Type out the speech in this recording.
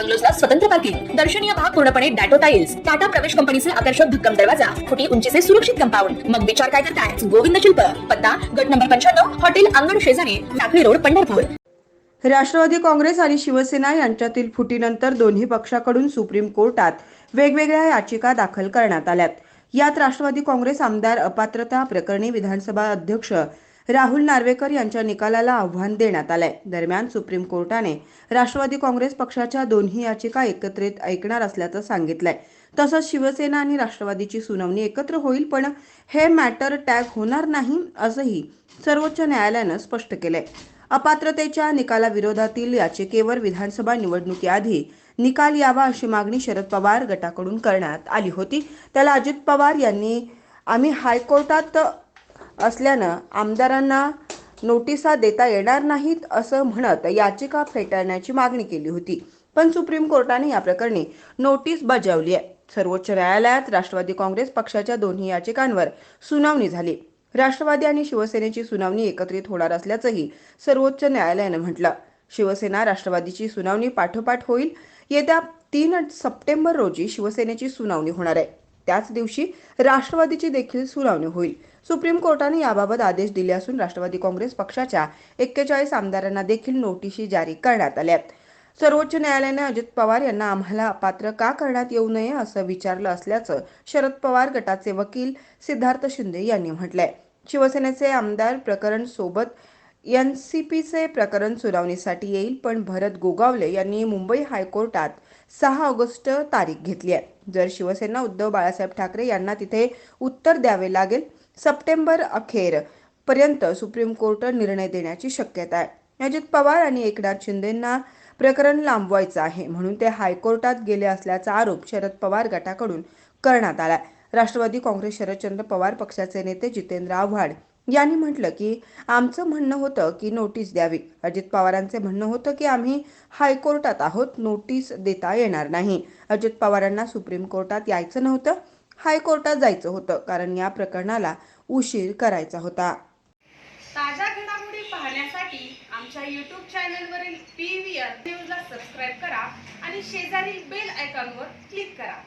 बंगलोजला स्वतंत्र पार्किंग दर्शनीय भाग पूर्णपणे डॅटो टाईल्स टाटा प्रवेश कंपनीचे आकर्षक भक्कम दरवाजा खोटी उंचीचे सुरक्षित कंपाऊंड. मग विचार काय करताय? गोविंद शिल्प पत्ता गट नंबर पंच्याण्णव हॉटेल अंगण शेजारी टाकळी रोड पंढरपूर. राष्ट्रवादी काँग्रेस आणि शिवसेना यांच्यातील फुटीनंतर दोन्ही पक्षाकडून सुप्रीम कोर्टात वेगवेगळ्या याचिका दाखल करण्यात आल्यात. यात राष्ट्रवादी काँग्रेस आमदार अपात्रता प्रकरणी विधानसभा अध्यक्ष राहुल नार्वेकर यांच्या निकालाला आव्हान देण्यात आलंय. दरम्यान सुप्रीम कोर्टाने राष्ट्रवादी काँग्रेस पक्षाच्या दोन्ही याचिका एकत्रित ऐकणार असल्याचं सांगितलंय. तसंच शिवसेना आणि राष्ट्रवादीची सुनावणी एकत्र होईल पण हे मॅटर टॅग होणार नाही असंही सर्वोच्च न्यायालयानं स्पष्ट केलंय. अपात्रतेच्या निकालाविरोधातील याचिकेवर विधानसभा निवडणुकीआधी निकाल यावा अशी मागणी शरद पवार गटाकडून करण्यात आली होती. त्याला अजित पवार यांनी आम्ही हायकोर्टात असल्यानं आमदारांना नोटिसा देता येणार नाहीत असं म्हणत याचिका फेटाळण्याची मागणी केली होती. पण सुप्रीम कोर्टाने या प्रकरणी नोटीस बजावली आहे. सर्वोच्च न्यायालयात राष्ट्रवादी काँग्रेस पक्षाच्या दोन्ही याचिकांवर सुनावणी झाली. राष्ट्रवादी आणि शिवसेनेची सुनावणी एकत्रित होणार असल्याचंही सर्वोच्च न्यायालयानं म्हटलं. शिवसेना राष्ट्रवादीची सुनावणी पाठोपाठ होईल. येत्या तीन सप्टेंबर रोजी शिवसेनेची सुनावणी होणार आहे. त्याच दिवशी राष्ट्रवादीची देखील सुनावणी होईल. सुप्रीम कोर्टाने याबाबत आदेश दिले असून राष्ट्रवादी काँग्रेस पक्षाच्या एक्केचाळीस आमदारांना देखील नोटिशी जारी करण्यात आल्या. सर्वोच्च न्यायालयाने अजित पवार यांना आम्हाला अपात्र का करण्यात येऊ नये असं विचारलं असल्याचं शरद पवार गटाचे वकील सिद्धार्थ शिंदे यांनी म्हटलंय. शिवसेनेचे आमदार प्रकरण सोबत एन सी पीचे प्रकरण सुनावणीसाठी येईल पण भरत गोगावले यांनी मुंबई हायकोर्टात सहा ऑगस्ट तारीख घेतली आहे. जर शिवसेना उद्धव बाळासाहेब ठाकरे यांना तिथे उत्तर द्यावे लागेल सप्टेंबर अखेर पर्यंत सुप्रीम कोर्ट निर्णय देण्याची शक्यता आहे. अजित पवार आणि एकनाथ शिंदेंना प्रकरण लांबवायचं आहे म्हणून ते हायकोर्टात गेले असल्याचा आरोप शरद पवार गटाकडून करण्यात आलाय राष्ट्रवादी काँग्रेस शरदचंद्र पवार पक्षाचे नेते जितेंद्र आव्हाड यांनी म्हटलं की आमचं म्हणणं होतं की नोटीस द्यावी. अजित पवारांचे म्हणणं होतं की आम्ही हायकोर्टात आहोत नोटीस देता येणार नाही. अजित पवारांना सुप्रीम कोर्टात यायचं नव्हतं. हायकोर्टात जायचं होतं कारण या प्रकरणाला उशीर करायचा होता. ताज्या घडामोडी पाहण्यासाठी आमच्या यूट्यूब चॅनलवरील पी व्ही आर न्यूजला सबस्क्राईब करा आणि शेजारील बेल आयकॉनवर क्लिक करा.